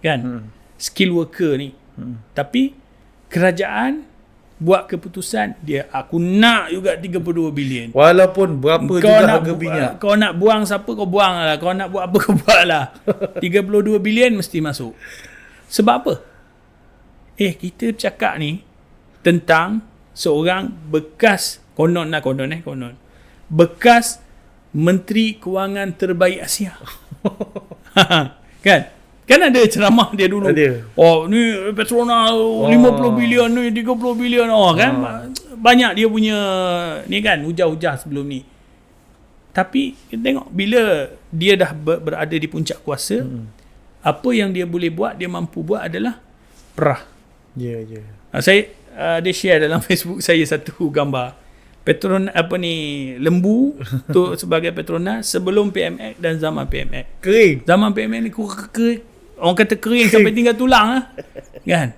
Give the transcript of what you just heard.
kan? Hmm. skill worker ni. Hmm. tapi kerajaan buat keputusan dia aku nak juga 32 bilion. Walaupun berapa kau juga nak harga minyak. kau nak buang siapa kau buang lah. Kau nak buat apa kau buat lah. 32 bilion mesti masuk. Sebab apa? Eh kita cakap ni tentang seorang bekas konon lah konon eh konon. Bekas menteri kewangan terbaik Asia. Kan kan ada ceramah dia dulu. Ada. oh ni Petronas oh. 50 bilion ni 30 bilion. Oh kan? Banyak dia punya ni kan hujah-hujah sebelum ni. Tapi kita tengok bila dia dah ber- berada di puncak kuasa hmm. apa yang dia boleh buat dia mampu buat adalah perah. Ya ya. Uh, saya uh, dia share dalam Facebook saya satu gambar. Petron apa ni lembu tu sebagai Petronas sebelum PMX dan zaman PMX kering. Zaman PMX ni ku- ke- orang kata kering sampai tinggal tulang lah. Kan?